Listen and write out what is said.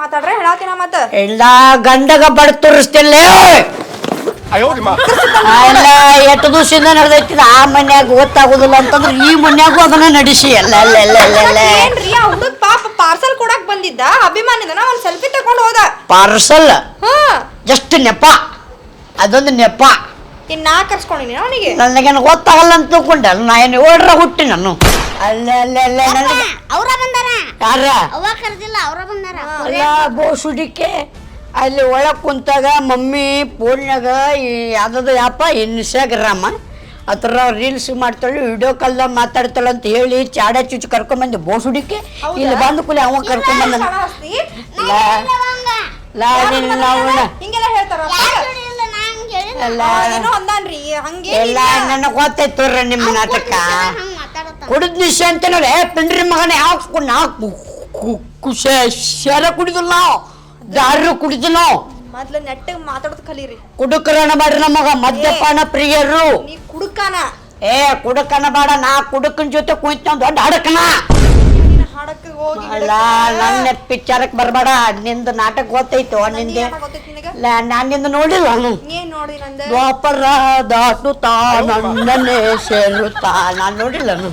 ಮಾತಾಡ್ರೆ ಹೇಳಾತಿನ ಮತ್ತ? ಎಲ್ಲ ಗಂಡಗ ಬಡ ತುರಿಸ್ತಿಲ್ಲ ಅಲ್ಲ ಎಷ್ಟು ದಿವಸದಿಂದ ನಡೆದೈತಿ ಆ ಮನ್ಯಾಗ ಗೊತ್ತಾಗೋದಿಲ್ಲ ಅಂತಂದ್ರೆ ಈ ಮನ್ಯಾಗೂ ಅದನ್ನ ನಡೆಸಿ. ಎಲ್ಲ ಎಲ್ಲ ಎಲ್ಲ ಎಲ್ಲ ಎಲ್ಲ. ಏನ್ರಿ ಆ ಹುಡುಗ ಪಾಪ ಪಾರ್ಸಲ್ ಕೊಡಕ್ ಬಂದಿದ್ದ? ಅಭಿಮಾನಿದನ ಒಂದ್ ಸೆಲ್ಫಿ ತಗೊಂಡ್ ಹೋದ. ಪಾರ್ಸಲ್ ಹ್ಮ್ ಜಸ್ಟ್ ನೆಪ. ಅದೊಂದು ನೆಪ. ಇನ್ ನಾ ಕರ್ಸ್ಕೊಂಡಿನಿ ಅವನಿಗೆ? ನನಗೇನು ಗೊತ್ತಾಗಲ್ಲ ಅಂತ ತಿಳ್ಕೊಂಡೆ. ನಾ ಏನು ಓಡ್ರ ಹುಟ್ಟಿ ನಾನು. ಅಲ್ಲ ಅಲ್ಲ ಅಲ್ಲ ಅವ್ರ ಬಂದಾರ? ಯಾರ? ಅವ್ವ ಕರ್ದಿಲ್ಲ ಅವ್ರ ಬಂದಾರ. ಅಲ್ಲ ಬೋಸುಡಿಕೆ ಅಲ್ಲಿ ಒಳಗೆ ಕುಂತಾಗ ಮಮ್ಮಿ ಫೋನ್ಯಾಗ ಈ ಯಾವ್ದು ಯಾಪ ಇನ್ಸ್ಟಾಗ್ರಾಮ ಅದ್ರ ರೀಲ್ಸ್ ಮಾಡ್ತಾಳು ವಿಡಿಯೋ ಕಾಲ್ದಾಗ ಮಾತಾಡ್ತಾಳೆ ಅಂತ ಹೇಳಿ ಚಾಡ ಚುಚ್ಚು ಕರ್ಕೊಂಬಂದು ಬೋಸುಡಿಕೆ ಇಲ್ಲಿ ಬಂದು ಕೂಲಿ ಅವ ಕರ್ಕೊಂಬಂದ? ಲಾ ನಿನ್ನ ಎಲ್ಲ ನನಗೆ ಗೊತ್ತಾಯ್ತು ನಿಮ್ಮ ನಾಟಕ. ಕುಡಿದ್ ನಿಶೆ ಅಂತ ನೋಡಿ ಪಿಂಡ್ರಿ ಮಗನ ಯಾವ ನಾ ಕುಶ ಶರ ಕುಡಿದಿಲ್ಲ ದಾರು ಕುಡಿದು ನಾವು ಮೊದ್ಲು ನೆಟ್ಟಗ್ ಮಾತಾಡೋದು ಕಲೀರಿ. ಕುಡುಕರಣ ಮಾಡ್ರಿ ನಮಗ ಮದ್ಯಪಾನ ಪ್ರಿಯರು. ನೀ ಕುಡುಕನ. ಏ ಕುಡುಕನ ಬೇಡ ನಾ ಕುಡುಕನ ಜೊತೆ ಕುಂತ ದೊಡ್ಡ ಹಡಕನ. ನೀನ್ ಹಾಡಕ್ ಹೋಗಿ ಅಲ್ಲ ನನ್ನ ಪಿಕ್ಚರಕ್ ಬರಬೇಡ ನಿಂದ ನಾಟಕ ಗೊತ್ತೈತು ನಿಂದೆ ಗೊತ್ತೈತಿ ನಿನಗ? ನಾನು ನಿಂದ ನೋಡಿಲ್ಲ ಏನ್ ನೋಡಿ ನಂದ. ದ್ವಾಪರ ದಾಟುತ್ತಾ ನನ್ನನ್ನೇ ಸೇರುತ್ತಾ ನಾನು ನೋಡಿಲ್ಲ. ನಾನು